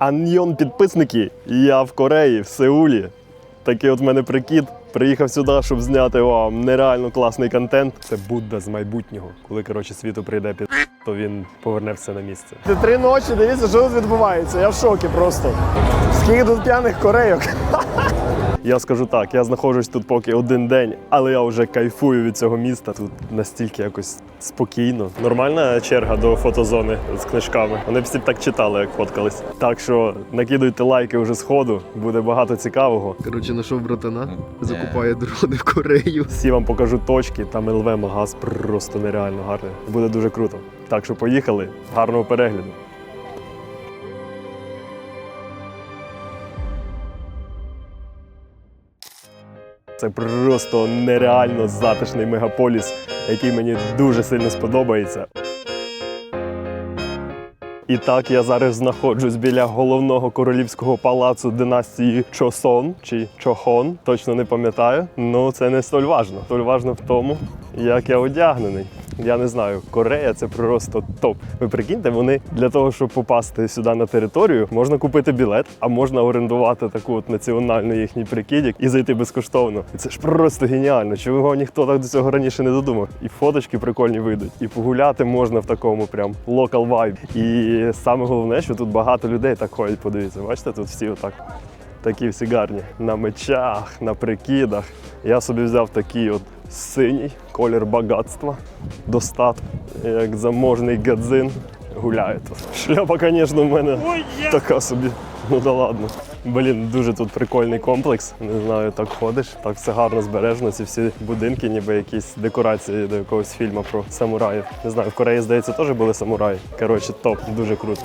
Аньйон підписники, я в Кореї, в Сеулі. Такий от в мене прикид. Приїхав сюди, щоб зняти вам нереально класний контент. Це Будда з майбутнього. Коли коротше світу прийде під, то він поверне все на місце. Це три ночі, дивіться, що тут відбувається. Я в шокі просто. Скільки тут п'яних корейок. Я скажу так, я знаходжусь тут поки один день, але я вже кайфую від цього міста. Тут настільки якось спокійно. Нормальна черга до фотозони з книжками. Вони всі б так читали, як фоткались. Так що накидуйте лайки вже з ходу, буде багато цікавого. Коротше, знайшов братана, закупає дрони в Корею. Всі вам покажу точки, там ЛВ магаз просто нереально гарний. Буде дуже круто. Так що поїхали. Гарного перегляду. Це просто нереально затишний мегаполіс, який мені дуже сильно сподобається. І так я зараз знаходжусь біля головного королівського палацу династії Чосон чи Чохон, точно не пам'ятаю. Ну це не столь важно. Столь важно в тому, як я одягнений. Я не знаю, Корея це просто топ. Ви прикиньте, вони для того, щоб попасти сюди на територію, можна купити білет, а можна орендувати таку от національну їхній прикидік і зайти безкоштовно. І це ж просто геніально. Чого ніхто так до цього раніше не додумав? І фоточки прикольні вийдуть, і погуляти можна в такому прям локал вайб. І саме головне, що тут багато людей так ходять. Подивіться, бачите, тут всі отак. Такі всі гарні. На мечах, на прикидах. Я собі взяв такий от синій колір багатства, достатку, як заможний гадзин. Гуляє тут. Шляпа, звісно, в мене така собі. Ну да ладно. Блін, дуже тут прикольний комплекс. Не знаю, так ходиш, так все гарно збережено. Ці всі будинки, ніби якісь декорації до якогось фільму про самураїв. Не знаю, в Кореї, здається, теж були самураї. Коротше, топ, дуже круто.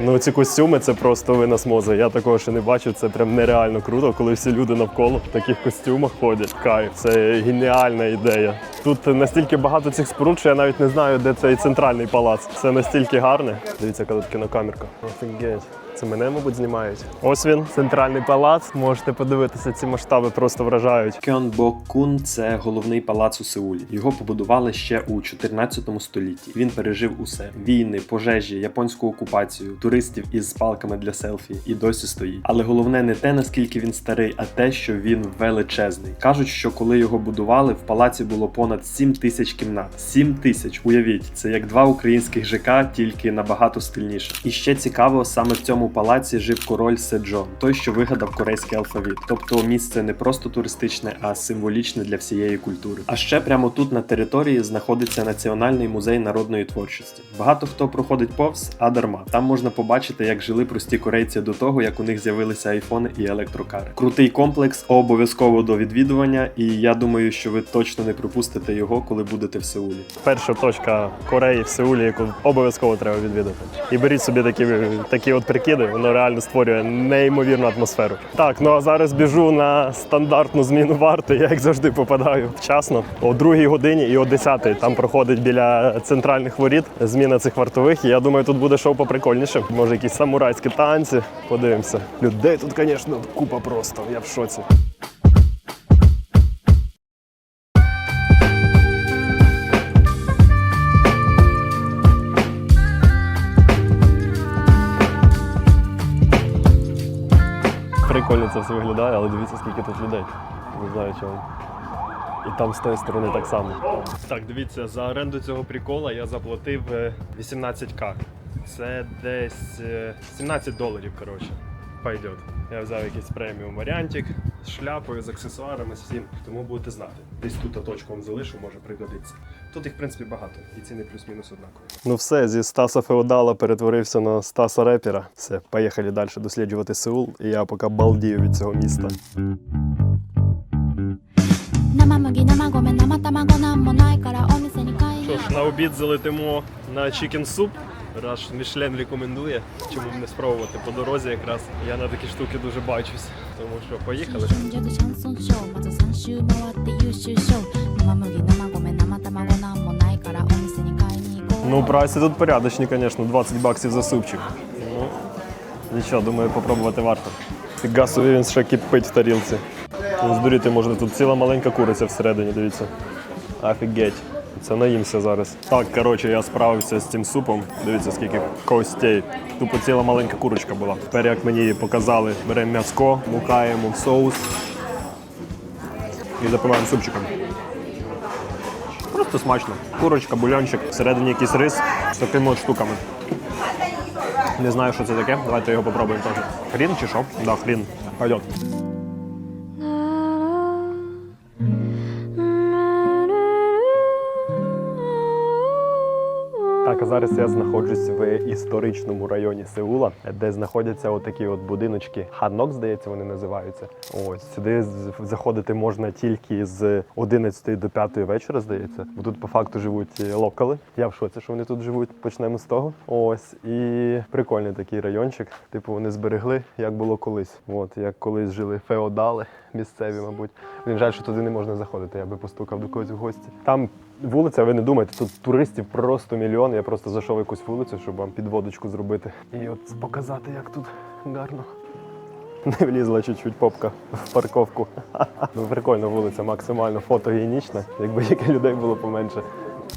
Ну, ці костюми це просто винос моза. Я такого ще не бачив. Це прям нереально круто, коли всі люди навколо в таких костюмах ходять. Кайф, це геніальна ідея. Тут настільки багато цих споруд, що я навіть не знаю, де цей центральний палац. Це настільки гарне. Дивіться, яка тут кінокамерка. Офігеть. Це мене, мабуть, знімають. Ось він, центральний палац. Можете подивитися, ці масштаби просто вражають. Кьонбокун це головний палац у Сеулі. Його побудували ще у 14 столітті. Він пережив усе: війни, пожежі, японську окупацію, туристів із палками для селфі і досі стоїть. Але головне не те, наскільки він старий, а те, що він величезний. Кажуть, що коли його будували, в палаці було понад 7 тисяч кімнат. 7 тисяч, уявіть, це як два українських ЖК, тільки набагато стильніше. І ще цікаво, саме в цьому палаці жив король Седжон, той, що вигадав корейський алфавіт. Тобто місце не просто туристичне, а символічне для всієї культури. А ще прямо тут на території знаходиться Національний музей народної творчості. Багато хто проходить повз, а дарма. Там можна побачити, як жили прості корейці до того, як у них з'явилися айфони і електрокари. Крутий комплекс, обов'язково до відвідування, і я думаю, що ви точно не пропустите його, коли будете в Сеулі. перша точка Кореї в Сеулі, яку обов'язково треба відвідати. І беріть собі такі, такі от прикиди, воно реально створює неймовірну атмосферу. Так, ну а зараз біжу на стандартну зміну варти. Я як завжди попадаю вчасно о другій годині і о 10 Там проходить біля центральних воріт зміна цих вартових. І я думаю, тут буде шоу поприкольніше. Може, якісь самурайські танці. Подивимося. Людей тут, звісно, купа просто. Я в шоці. Прикольно це все виглядає, але дивіться, скільки тут людей. Не знаю чому. І там з тої сторони так само. Так, дивіться, за оренду цього прикола я заплатив е, 18к. Це десь е, 17 доларів, коротше. Пойдет. Я взяв якийсь преміум варіантик з шляпою, з аксесуарами, з всім. Тому будете знати. Десь тут точку вам залишу, може пригодиться. Тут їх в принципі багато, і ціни плюс-мінус однакові. Ну все, зі Стаса Феодала перетворився на Стаса Репера. Все, поїхали далі досліджувати Сеул, і я поки балдію від цього міста. Що ж, на обід залетимо на чікен суп. Раш Мішлен рекомендує, чому б не спробувати по дорозі якраз. Я на такі штуки дуже бачусь, тому що поїхали. Ну, прайси тут порядочні, звісно, 20 баксів за супчик. Ну, нічого, думаю, попробувати варто. Фіга він ще кипить в тарілці. Ну, Здуріти можна, тут ціла маленька куриця всередині, дивіться. Офігеть. Це наїмся зараз. Так, коротше, я справився з цим супом. Дивіться, скільки костей. Тупо ціла маленька курочка була. Тепер, як мені її показали, беремо м'яско, мукаємо в соус і запиваємо супчиком. Просто смачно. Курочка, бульончик, всередині якийсь рис з такими от штуками. Не знаю, що це таке. Давайте його попробуємо теж. Хрін чи що? Да, хрін. Пойдет. Так, зараз я знаходжусь в історичному районі Сеула, де знаходяться отакі от будиночки. Ханок, здається, вони називаються. Ось сюди заходити можна тільки з 11 до 5 вечора, здається. Бо тут по факту живуть е, локали. Я в шоці, що вони тут живуть. Почнемо з того. Ось і прикольний такий райончик. Типу, вони зберегли, як було колись. От як колись жили феодали місцеві, мабуть. Блін, жаль, що туди не можна заходити. Я би постукав до когось в гості. Там вулиця, ви не думайте, тут туристів просто мільйон. Я просто зайшов в якусь вулицю, щоб вам підводочку зробити. І от показати, як тут гарно. Не влізла чуть-чуть попка в парковку. Ну, прикольна вулиця, максимально фотогенічна, якби яких людей було поменше.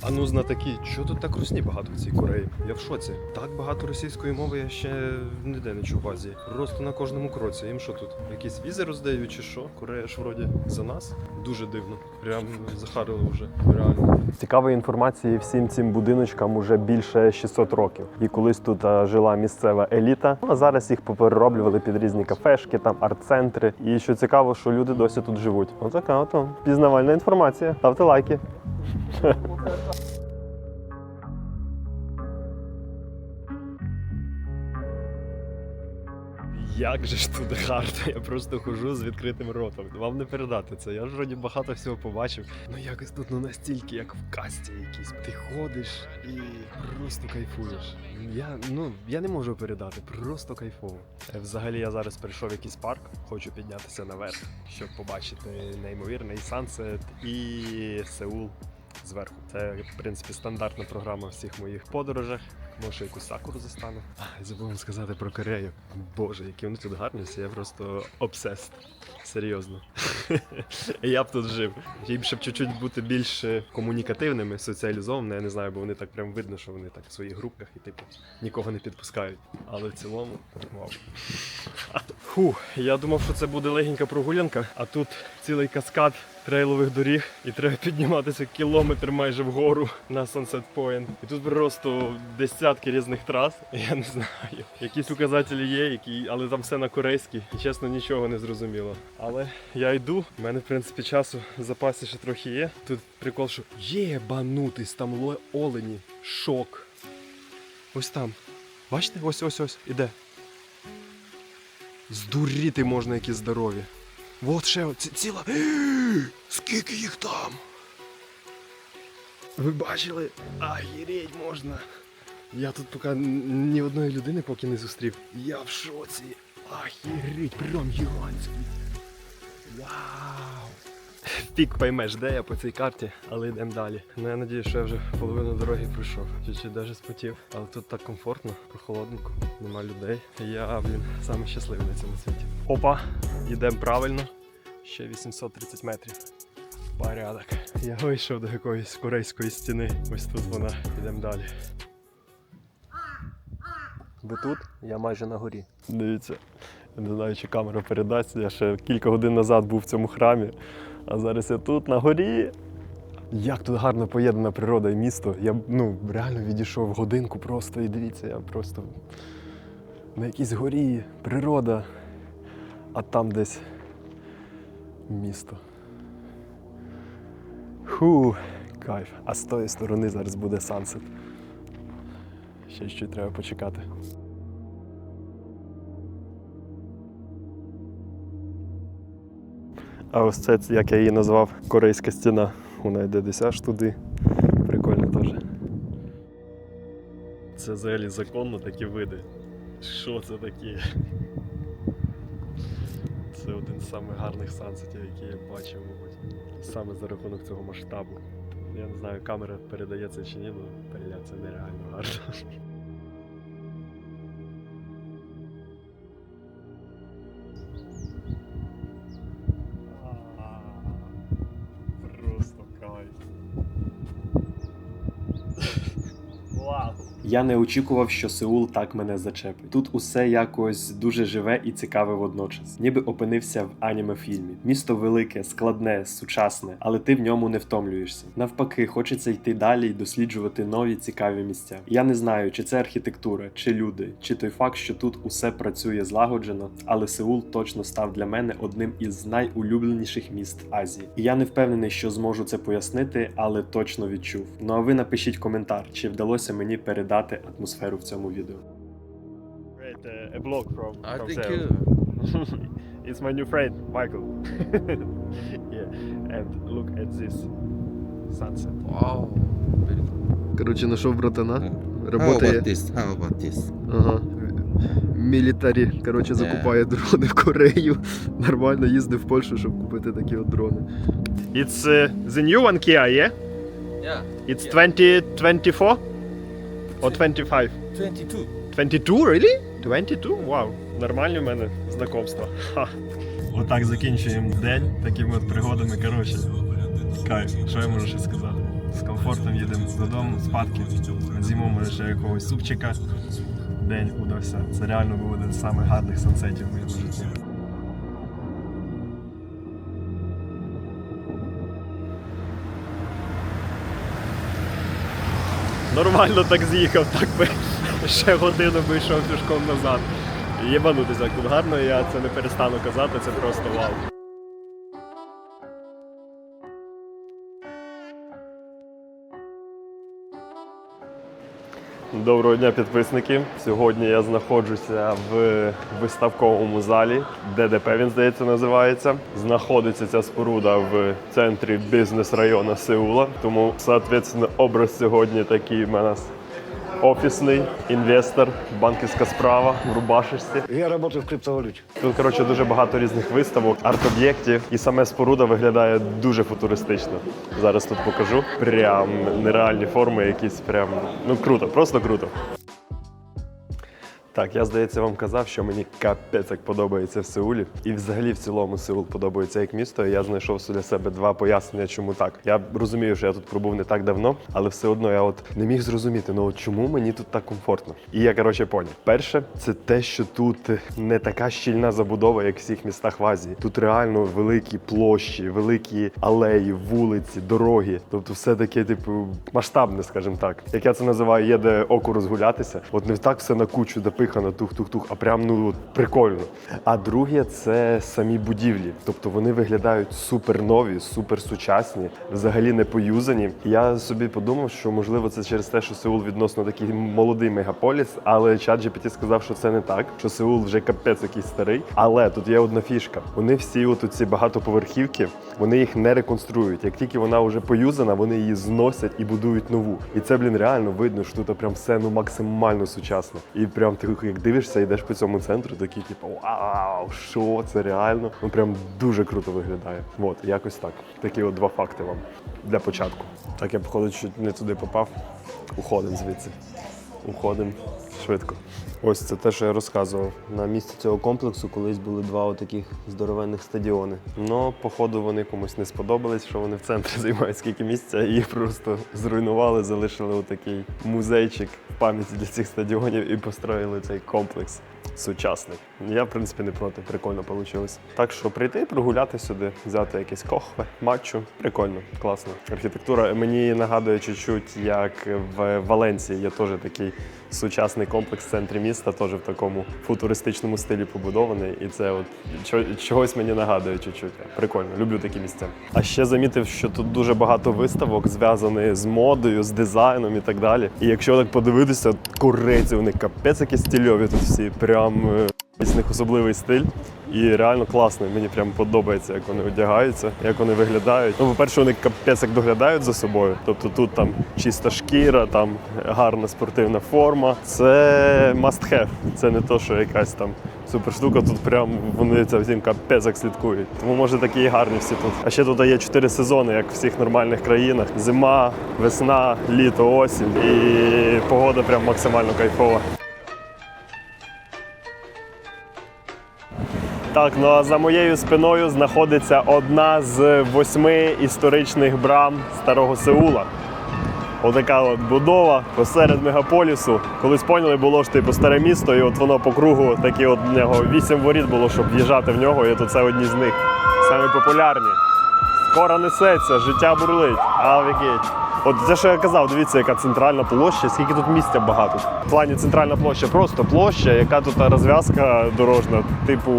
А ну знатоки, що тут так русні багато в цій Кореї? Я в шоці. Так багато російської мови я ще ніде не чув в Азії. Просто на кожному кроці. Їм що тут? Якісь візи роздають чи що? Корея ж вроді за нас. Дуже дивно. Прям захарили вже. Реально. Цікавої інформації всім цим будиночкам уже більше 600 років. І колись тут жила місцева еліта. Ну, а зараз їх поперероблювали під різні кафешки, там арт-центри. І що цікаво, що люди досі тут живуть. Отака от пізнавальна інформація. Ставте лайки. Як же ж тут гарно, я просто хожу з відкритим ротом. Вам не передати це. Я ж вроді багато всього побачив. Ну якось тут ну настільки, як в касті якійсь. Ти ходиш і просто кайфуєш. Я ну я не можу передати, просто кайфово. Е, Взагалі я зараз прийшов в якийсь парк, хочу піднятися наверх, щоб побачити неймовірний сансет і Сеул. Зверху. Це, в принципі, стандартна програма всіх моїх подорожах. Може, якусь сакуру застану. Забув сказати про Корею. Боже, які вони тут гарні я просто обсест. Серйозно. я б тут жив. Їм щоб чуть-чуть бути більш е, комунікативними, соціалізованими. Я не знаю, бо вони так прям видно, що вони так в своїх групках і типу нікого не підпускають. Але в цілому, вау. Фу, я думав, що це буде легенька прогулянка, а тут цілий каскад трейлових доріг, і треба підніматися кілометр майже вгору на Sunset Point. І тут просто десятки різних трас. Я не знаю. Якісь указателі є, які, але там все на корейській. І чесно, нічого не зрозуміло. Але я йду. У мене, в принципі, часу в запасі ще трохи є. Тут прикол, що єбанутись, там олені. Шок. Ось там. Бачите? Ось ось ось. Іде. Здуріти можна, які здорові. Вот ще ці, ціла. Скільки їх там? Ви бачили? Агіреть можна. Я тут поки ні одної людини поки не зустрів. Я в шоці. Ахіреть, прям гігантський. Вау! Пік поймеш, де я по цій карті, але йдемо далі. Ну я надію, що я вже половину дороги пройшов. Чуть-чуть даже спотів. Але тут так комфортно, прохолодненько, нема людей. Я, блін, саме щасливий на цьому світі. Опа, йдемо правильно. Ще 830 метрів. Порядок. Я вийшов до якоїсь корейської стіни. Ось тут вона. Йдемо далі. Ви тут? Я майже на горі. Дивіться, не знаю, чи камера передасть. Я ще кілька годин назад був в цьому храмі, а зараз я тут на горі. Як тут гарно поєднана природа і місто. Я ну, реально відійшов годинку просто і дивіться, я просто на якійсь горі, природа, а там десь місто. Ху, кайф. А з тої сторони зараз буде сансет. Ще ще треба почекати. А ось це, як я її назвав, корейська стіна. Вона йде десь аж туди. Прикольно теж. Це взагалі законно такі види. Що це таке? Це один з самих гарних сансетів, які я бачив, мабуть. Саме за рахунок цього масштабу. Я не знаю, камера передає це чи ні, але бля, це нереально гарно. Я не очікував, що Сеул так мене зачепить. Тут усе якось дуже живе і цікаве водночас, ніби опинився в аніме фільмі. Місто велике, складне, сучасне, але ти в ньому не втомлюєшся. Навпаки, хочеться йти далі і досліджувати нові цікаві місця. Я не знаю, чи це архітектура, чи люди, чи той факт, що тут усе працює злагоджено, але Сеул точно став для мене одним із найулюбленіших міст Азії. І я не впевнений, що зможу це пояснити, але точно відчув. Ну а ви напишіть коментар, чи вдалося мені передати атмосферу в цьому відео. Great, uh, a blog from, I from think Seoul. you. It's my new friend, Michael. yeah, and look at this sunset. Wow. Very good. Коротше, знайшов братана. How Работає. about this? How about this? Ага. Мілітарі. Коротше, закупає дрони в Корею. Нормально їздив в Польщу, щоб купити такі от дрони. It's uh, the new one Kia, yeah? Yeah. It's 2024 or 25? 22. 22, really? 22? Вау, нормальні в мене знакомства. Ха. Отак закінчуємо день такими от пригодами. Коротше, кайф, що я можу ще сказати? З комфортом їдемо додому, спадки. З'їмо може ще якогось супчика. День удався. Це реально був один з самих гарних сансетів в моєму житті. Нормально так з'їхав, так би ще годину би йшов пішком назад. Єбанутися як тут гарно, я це не перестану казати, це просто вау. Доброго дня, підписники. Сьогодні я знаходжуся в виставковому залі. ДДП він здається називається. Знаходиться ця споруда в центрі бізнес району Сеула. Тому, соответственно, образ сьогодні такий в мене офісний інвестор, банківська справа в рубашечці. Я працюю в криптовалюті. Тут коротше дуже багато різних виставок, арт-об'єктів, і саме споруда виглядає дуже футуристично. Зараз тут покажу. Прям нереальні форми, якісь прям ну круто, просто круто. Так, я здається, вам казав, що мені капець як подобається в Сеулі. І взагалі в цілому Сеул подобається як місто. І я знайшов для себе два пояснення, чому так. Я розумію, що я тут пробув не так давно, але все одно я от не міг зрозуміти, ну от чому мені тут так комфортно. І я коротше поняв. Перше, це те, що тут не така щільна забудова, як в всіх містах в Азії. Тут реально великі площі, великі алеї, вулиці, дороги. Тобто, все таке, типу, масштабне, скажімо так. Як я це називаю, є де оку розгулятися. От не так все на кучу допихано, тух-тух-тух, а прям ну прикольно. А друге, це самі будівлі. Тобто вони виглядають супер нові, супер сучасні, взагалі не поюзані. Я собі подумав, що можливо це через те, що Сеул відносно такий молодий мегаполіс, але ChatGPT сказав, що це не так, що Сеул вже капець якийсь старий. Але тут є одна фішка. Вони всі от ці багатоповерхівки, вони їх не реконструюють. Як тільки вона вже поюзана, вони її зносять і будують нову. І це, блін, реально видно, що тут прям все ну максимально сучасно. І прям ти як дивишся, йдеш по цьому центру, такий, типу, вау, що це реально? Ну прям дуже круто виглядає. От, якось так. Такі от два факти вам для початку. Так я, походу, чуть не туди попав. Уходимо звідси. Уходимо швидко. Ось це те, що я розказував. На місці цього комплексу колись були два отаких здоровенних стадіони. Ну, походу, вони комусь не сподобались, що вони в центрі займають скільки місця, і їх просто зруйнували, залишили отакий музейчик в пам'яті для цих стадіонів і построїли цей комплекс сучасний. Я, в принципі, не проти, прикольно вийшло. Так що прийти, прогуляти сюди, взяти якесь кохве, матчу. Прикольно, класно. Архітектура мені нагадує чуть-чуть, як в Валенції є теж такий сучасний комплекс в центрі міста, теж в такому футуристичному стилі побудований. І це от чогось мені нагадує чуть-чуть. Прикольно, люблю такі місця. А ще замітив, що тут дуже багато виставок зв'язаних з модою, з дизайном і так далі. І якщо так подивитися, корейці вони капець які стильові тут всі. Прям е, з них особливий стиль. І реально класно. Мені прям подобається, як вони одягаються, як вони виглядають. Ну, по-перше, вони капець як доглядають за собою. Тобто тут там чиста шкіра, там гарна спортивна форма. Це must have. Це не то, що якась там супер штука. Тут прям вони це всім капець як слідкують. Тому може такі гарні всі тут. А ще тут є чотири сезони, як в всіх нормальних країнах: зима, весна, літо, осінь. І погода прям максимально кайфова. Так, ну а за моєю спиною знаходиться одна з восьми історичних брам старого Сеула. Отака от будова посеред мегаполісу. Колись поняли, було ж типу старе місто, і от воно по кругу такі от в нього вісім воріт було, щоб в'їжджати в нього, і тут це одні з них. Самі популярні. Скоро несеться, життя бурлить. А офігеть. От те, що я казав, дивіться, яка центральна площа, скільки тут місця багато. В плані центральна площа просто площа, яка тут розв'язка дорожна, типу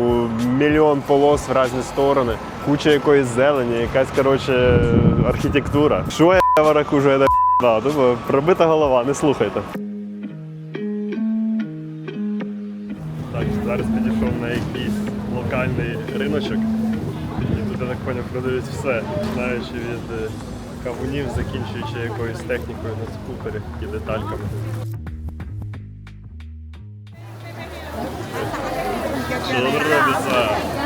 мільйон полос в різні сторони, куча якоїсь зелені, якась коротше архітектура. Що я варакужу, я да, думаю, пробита голова, не слухайте. Так, зараз підійшов на якийсь локальний риночок. І тут, я так поняв, продають все, починаючи від е, кавунів, закінчуючи якоюсь технікою на скутері і детальками. Що робиться?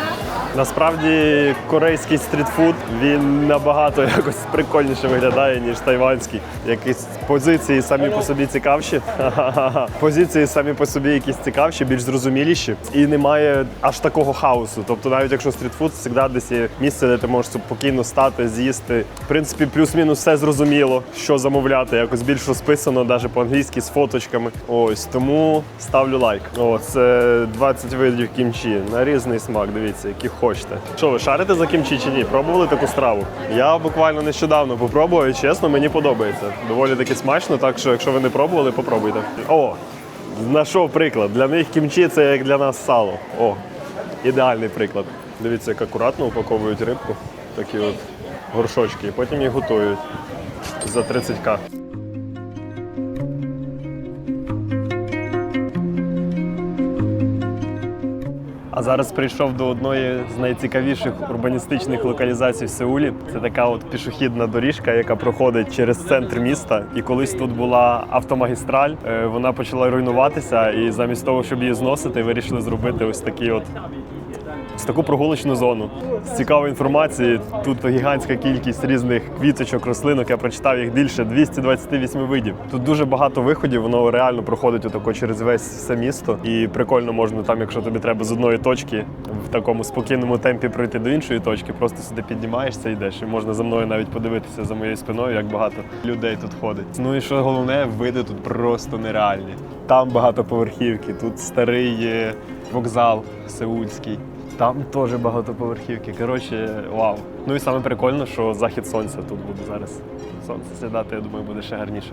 Насправді корейський стрітфуд він набагато якось прикольніше виглядає, ніж тайванський. Якісь позиції самі по собі цікавші. Позиції самі по собі якісь цікавші, більш зрозуміліші. І немає аж такого хаосу. Тобто, навіть якщо стрітфуд, завжди десь є місце, де ти можеш спокійно стати, з'їсти. В принципі, плюс-мінус все зрозуміло, що замовляти. Якось більш розписано, навіть по-англійськи з фоточками. Ось тому ставлю лайк. О, це 20 видів кімчі на різний смак. Дивіться, які хочете. Що ви шарите за кімчі чи ні? Пробували таку страву? Я буквально нещодавно попробував і чесно, мені подобається. Доволі таки смачно, так що якщо ви не пробували, попробуйте. О, знайшов приклад. Для них кімчі це як для нас сало. О, ідеальний приклад. Дивіться, як акуратно упаковують рибку, такі от горшочки, і потім їх готують за 30к. Зараз прийшов до одної з найцікавіших урбаністичних локалізацій в Сеулі. Це така от пішохідна доріжка, яка проходить через центр міста. І колись тут була автомагістраль. е, Вона почала руйнуватися, і замість того, щоб її зносити, вирішили зробити ось такий от ось таку прогулочну зону. З цікавої інформації тут гігантська кількість різних квіточок, рослинок. Я прочитав їх більше 228 видів. Тут дуже багато виходів, воно реально проходить отако через весь все місто. І прикольно можна там, якщо тобі треба з одної точки в такому спокійному темпі пройти до іншої точки, просто сюди піднімаєшся йдеш. І можна за мною навіть подивитися за моєю спиною, як багато людей тут ходить. Ну і що головне, види тут просто нереальні. Там багатоповерхівки, тут старий е, вокзал сеульський. Там теж багатоповерхівки. Коротше, вау. Ну і саме прикольно, що захід сонця тут буде зараз. Сонце сідати, я думаю, буде ще гарніше.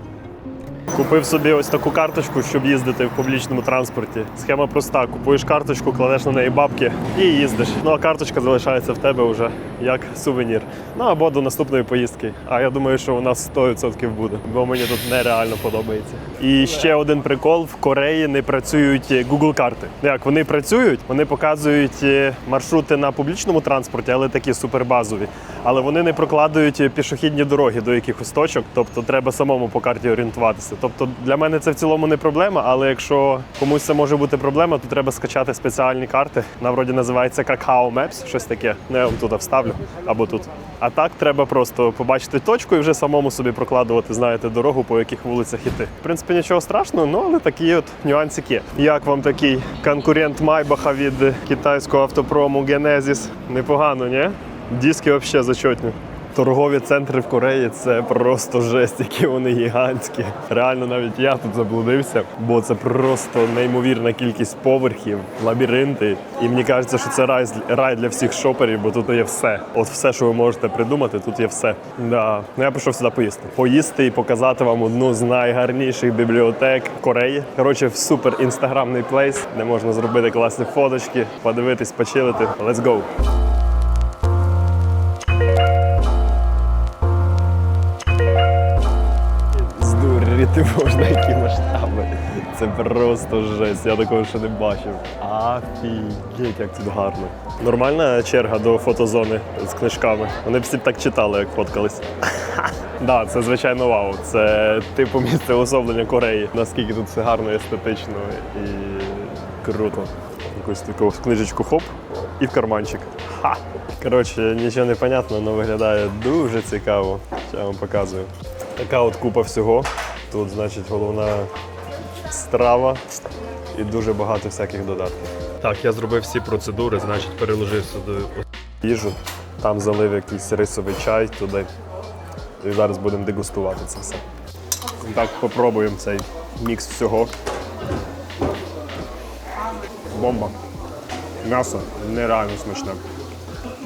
Купив собі ось таку карточку, щоб їздити в публічному транспорті. Схема проста: купуєш карточку, кладеш на неї бабки і їздиш. Ну а карточка залишається в тебе вже як сувенір. Ну або до наступної поїздки. А я думаю, що у нас 100% буде, бо мені тут нереально подобається. І ще один прикол: в Кореї не працюють Google карти. Як вони працюють, вони показують е, маршрути на публічному транспорті, але такі супербазові. Але вони не прокладують пішохідні дороги до якихось точок, тобто треба самому по карті орієнтуватися. Тобто для мене це в цілому не проблема, але якщо комусь це може бути проблема, то треба скачати спеціальні карти. Вона вроді називається Kakao Maps, щось таке. Ну, я вам туди вставлю або тут. А так треба просто побачити точку і вже самому собі прокладувати, знаєте, дорогу, по яких вулицях іти. В принципі, нічого страшного, ну але такі от нюансики. Як вам такий конкурент Майбаха від китайського автопрому Genesis? Непогано, ні? Диски взагалі зачетні. Торгові центри в Кореї це просто жесть, які вони гігантські. Реально, навіть я тут заблудився, бо це просто неймовірна кількість поверхів, лабіринти. І мені кажеться, що це рай, рай для всіх шоперів, бо тут є все. От все, що ви можете придумати, тут є все. Да. Ну я прийшов сюди поїсти. Поїсти і показати вам одну з найгарніших бібліотек Кореї. Коротше, супер інстаграмний плейс, де можна зробити класні фоточки, подивитись, почилити. Let's go! Здуріти можна які масштаби. Це просто жесть, я такого ще не бачив. Афігеть, як тут гарно. Нормальна черга до фотозони з книжками. Вони всі так читали, як фоткались. Да, це звичайно вау. Це типу місце особлення Кореї. Наскільки тут все гарно, естетично і круто. Якусь таку книжечку хоп і в карманчик. Ха! Коротше, нічого не понятно, але виглядає дуже цікаво. Я вам показую. Така от купа всього. Тут, значить, головна страва і дуже багато всяких додатків. Так, я зробив всі процедури, значить, переложив сюди їжу, там залив якийсь рисовий чай туди. І зараз будемо дегустувати це все. Так, попробуємо цей мікс всього. Бомба. М'ясо нереально смачне.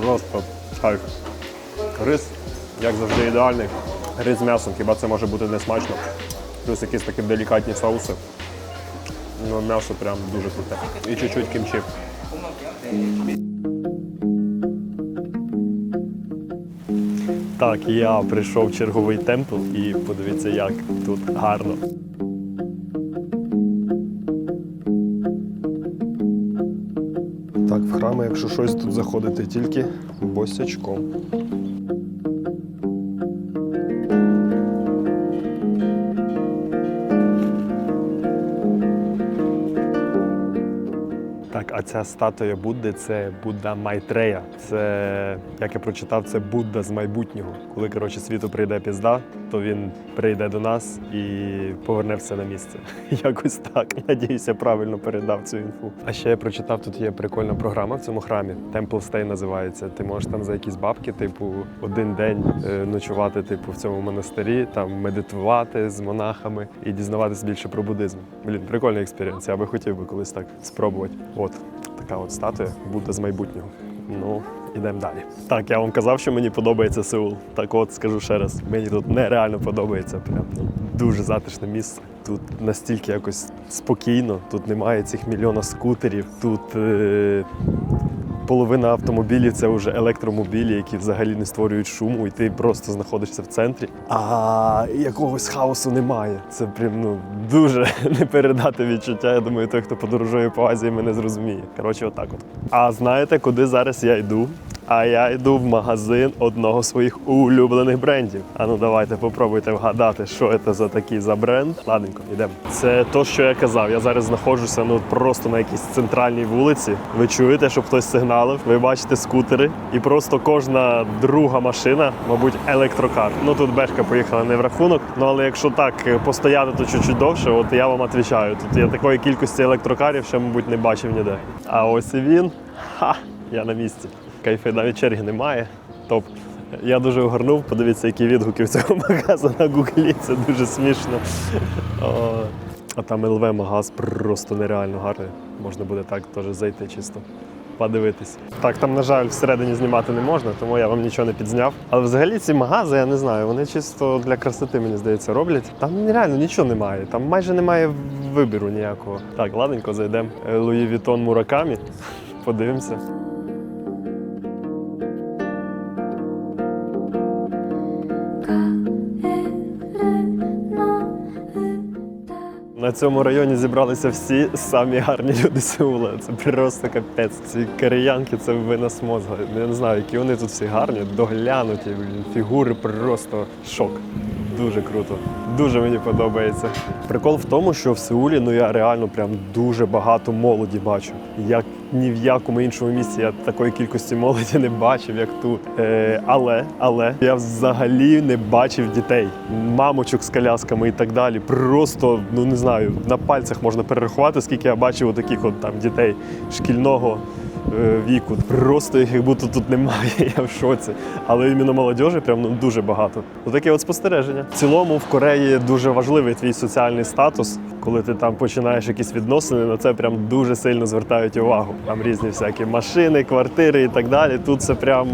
Просто кайф. Рис, як завжди, ідеальний. Рис з м'ясом, хіба це може бути не смачно. Плюс якісь такі делікатні соуси. Ну, м'ясо прям дуже круте. І чуть-чуть кімчі. Так, я прийшов в черговий темпл і подивіться, як тут гарно. Так, в храми, якщо щось тут заходити, тільки босячком. Ця статуя Будди це Будда Майтрея. Це, як я прочитав, це Будда з майбутнього. Коли коротше світу прийде пізда, то він прийде до нас і поверне все на місце. Якось так. Надіюся, правильно передав цю інфу. А ще я прочитав, тут є прикольна програма в цьому храмі. Temple Stay називається. Ти можеш там за якісь бабки, типу, один день е, ночувати, типу, в цьому монастирі, там медитувати з монахами і дізнаватися більше про буддизм. Блін, прикольний експеріенс. Я би хотів би колись так спробувати. От така от статуя Будда з майбутнього. Ну, ідемо далі. Так, я вам казав, що мені подобається Сеул. Так от скажу ще раз, мені тут нереально подобається. Прям ну, дуже затишне місце. Тут настільки якось спокійно, тут немає цих мільйона скутерів. Тут е- половина автомобілів це вже електромобілі, які взагалі не створюють шуму, і ти просто знаходишся в центрі. А якогось хаосу немає. Це прям ну дуже не передати відчуття. Я думаю, той, хто подорожує по Азії, мене зрозуміє. Коротше, отак от. А знаєте, куди зараз я йду? А я йду в магазин одного з своїх улюблених брендів. А ну давайте попробуйте вгадати, що це за такий за бренд. Ладненько, йдемо. Це то, що я казав. Я зараз знаходжуся ну просто на якійсь центральній вулиці. Ви чуєте, щоб хтось сигналив. Ви бачите скутери, і просто кожна друга машина, мабуть, електрокар. Ну тут бешка поїхала не в рахунок. Ну але якщо так е, постояти, то чуть-чуть довше, от я вам відповідаю. Тут я такої кількості електрокарів ще, мабуть, не бачив ніде. А ось і він. Ха! Я на місці. Кайфи, навіть черги немає. Топ. Я дуже огорнув, подивіться, які відгуки в цього магазу на гуглі. Це дуже смішно. А там ЛВ магаз просто нереально гарний. Можна буде так теж зайти чисто. Подивитись. Так, там, на жаль, всередині знімати не можна, тому я вам нічого не підзняв. Але взагалі ці магази, я не знаю, вони чисто для красоти, мені здається, роблять. Там реально нічого немає. Там майже немає вибіру ніякого. Так, ладненько, зайдемо. Луї Вітон Муракамі. Подивимося. На цьому районі зібралися всі самі гарні люди Сеула. Це просто капець. Ці кореянки це винос мозга. Я не знаю, які вони тут всі гарні, доглянуті, фігури просто шок. Дуже круто. Дуже мені подобається. Прикол в тому, що в Сеулі ну я реально прям дуже багато молоді бачу. Як ні в якому іншому місці я такої кількості молоді не бачив, як тут. Е, але, але я взагалі не бачив дітей, мамочок з колясками і так далі. Просто ну не знаю, на пальцях можна перерахувати, скільки я бачив таких от там дітей шкільного е, віку. Просто їх як будто тут немає. Я в шоці. Але іменно молодіжі прям ну, дуже багато. Таке от спостереження. В цілому в Кореї дуже важливий твій соціальний статус. Коли ти там починаєш якісь відносини, на це прям дуже сильно звертають увагу. Там різні всякі машини, квартири і так далі. Тут це прям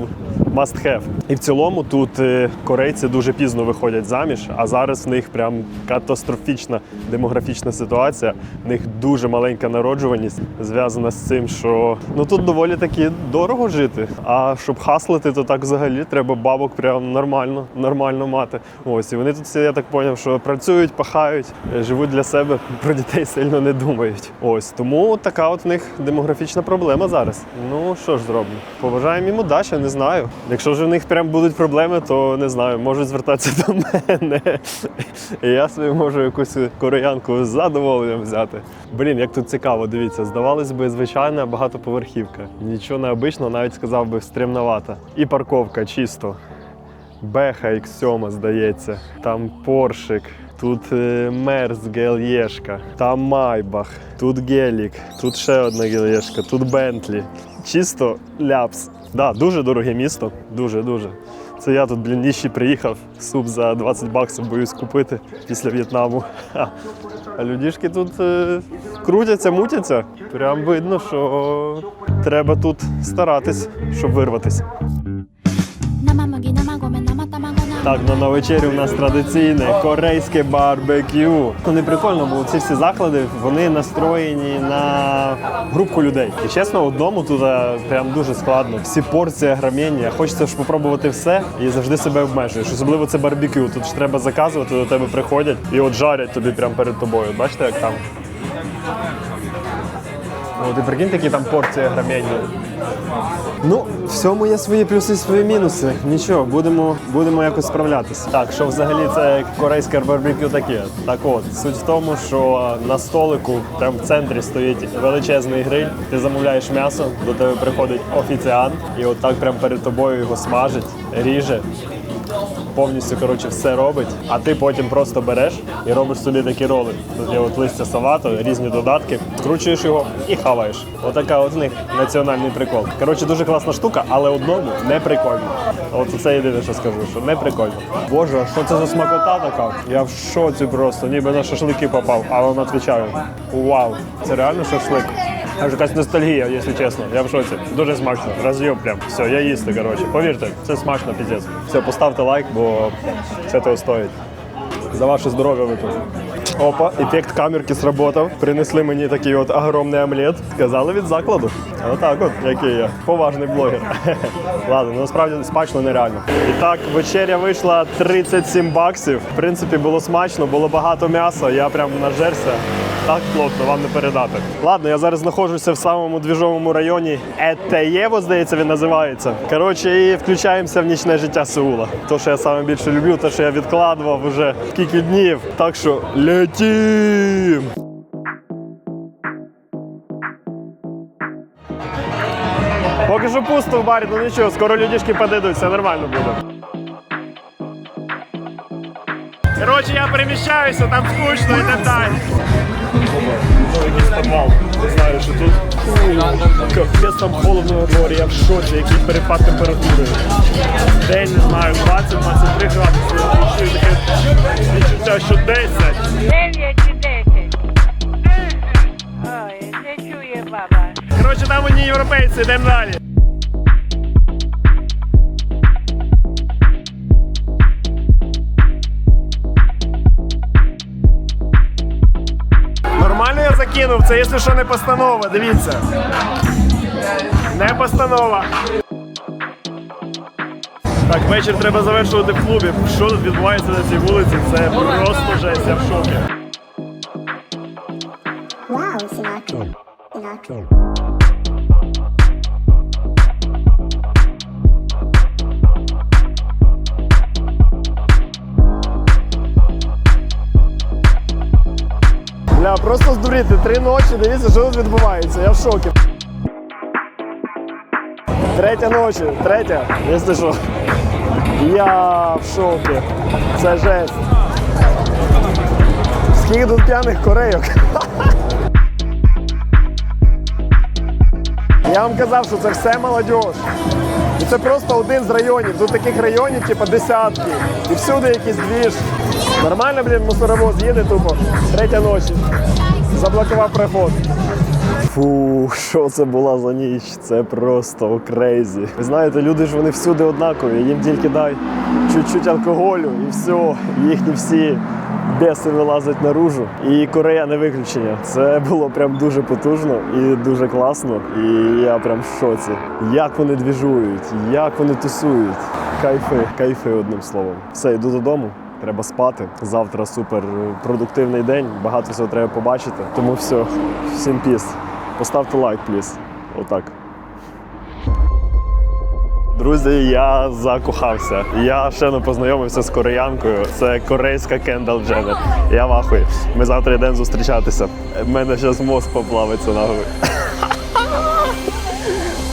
must have. І в цілому тут е, корейці дуже пізно виходять заміж, а зараз в них прям катастрофічна демографічна ситуація. В них дуже маленька народжуваність зв'язана з цим, що ну тут доволі таки дорого жити. А щоб хаслити, то так взагалі треба бабок прям нормально, нормально мати. Ось і вони тут всі, я так зрозумів, що працюють, пахають, е, живуть для себе, про дітей сильно не думають. Ось тому така от в них демографічна проблема зараз. Ну що ж зробимо? Побажаємо їм удачі, не знаю. Якщо ж у них прям будуть проблеми, то не знаю, можуть звертатися до мене. Я собі можу якусь кореянку з задоволенням взяти. Блін, як тут цікаво, дивіться, здавалось би, звичайна багатоповерхівка. Нічого необичного, навіть сказав би, стремновата. І парковка чисто. Беха X7, здається. Там Поршик. Тут е, Мерс Гельєшка, там Майбах, тут Гелік, тут ще одна Гельєшка, тут Бентлі. Чисто ляпс. Да, дуже дороге місто, дуже дуже. Це я тут, блін, ніщий приїхав. Суп за 20 баксів боюсь купити після В'єтнаму. А людішки тут е, крутяться, мутяться. Прям видно, що треба тут старатись, щоб вирватися. Так, ну на вечерю у нас традиційне корейське барбекю. Ну не прикольно, бо ці всі заклади вони настроєні на групку людей. І чесно, одному тут е, прям дуже складно. Всі порції граміння. Хочеться ж попробувати все і завжди себе обмежуєш. Особливо це барбекю. Тут ж треба заказувати, до тебе приходять і от жарять тобі прямо перед тобою. Бачите, як там? От і прикинь, які там порції граміння. Ну, всьому є свої плюси і свої мінуси. Нічого, будемо, будемо якось справлятися. Так, що взагалі це корейське барбекю таке. Так от, суть в тому, що на столику, прямо в центрі стоїть величезний гриль. Ти замовляєш м'ясо, до тебе приходить офіціант, і от так прямо перед тобою його смажить, ріже. Повністю коротше все робить, а ти потім просто береш і робиш собі такі роли. Тут є от листя салату, різні додатки, скручуєш його і хаваєш. Отака от в них національний прикол. Коротше, дуже класна штука, але одному не прикольно. От це єдине, що скажу, що не прикольно. Боже, що це за смакота така? Я в шоці просто, ніби на шашлики попав, а вам відповідаю. Вау, це реально шашлик. Аж якась ностальгія, якщо чесно. Я в шоці. Дуже смачно. Роз'єм прям. Все, я їсти, коротше. Повірте, це смачно, піздець. Все, поставте лайк, бо це того стоїть. За ваше здоров'я випив. Опа, ефект камерки сработав. Принесли мені такий от огромний омлет. Сказали від закладу. Отак от, який я. Поважний блогер. Ладно, ну насправді смачно нереально. І так, вечеря вийшла 37 баксів. В принципі, було смачно, було багато м'яса. Я прям нажерся. Так плотно вам не передати. Ладно, я зараз знаходжуся в самому двіжовому районі Етеєво, здається, він називається. Коротше, і включаємося в нічне життя Сеула. То, що я саме більше люблю, те, що я відкладував вже кілька днів. Так що летім! Поки що пусто в барі, ну нічого, скоро людішки подойдуть, все нормально буде. Коротше, я переміщаюся, там скучно і так далі. Якийсь. Не знаю, що тут. Капець там холодно на дворі, я в шоці, який перепад температури. День, не знаю, 20-23 градуси. Відчуття, що 10. Дев'ять чи десять? Ой, не чує баба. Коротше, там одні європейці, йдемо далі. Закинув, це якщо що не постанова, дивіться. Не постанова. Так, вечір треба завершувати в клубі. Що тут відбувається на цій вулиці? Це просто жесть, я в шокі. Wow, Sinatra. Sinatra. Бля, просто здуріти. Три ночі, дивіться, що тут відбувається. Я в шокі. Третя ночі, третя, якщо що. Я в шокі. Це жесть. Скільки тут п'яних корейок. Я вам казав, що це все молодь. І це просто один з районів. Тут таких районів, типу, десятки. І всюди якийсь двіж. Нормально, блін, мусоровоз їде тупо. Третя ночі. Заблокував приход. Фу, що це була за ніч? Це просто крейзі. Ви знаєте, люди ж вони всюди однакові. Їм тільки дай чуть-чуть алкоголю і все. Їхні всі біси вилазять наружу. І Корея не виключення. Це було прям дуже потужно і дуже класно. І я прям в шоці. Як вони двіжують, як вони тусують. Кайфи, кайфи одним словом. Все, йду додому. Треба спати. Завтра супер продуктивний день. Багато всього треба побачити. Тому все, всім піс. Поставте лайк, пліс. Отак. Друзі, я закохався. Я ще не познайомився з кореянкою. Це корейська Кендал Дженнер. Я в ахуї. Ми завтра йдемо зустрічатися. В мене зараз мозк поплавиться нахуй.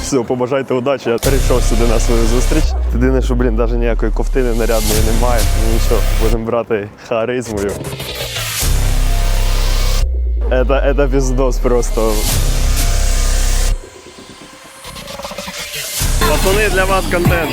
Все, побажайте удачі. Я прийшов сюди на свою зустріч. Єдине, що, блін, навіть ніякої ковтини нарядної немає. Нічого, будемо брати харизмою. Это, это просто. Пацани, для вас контент.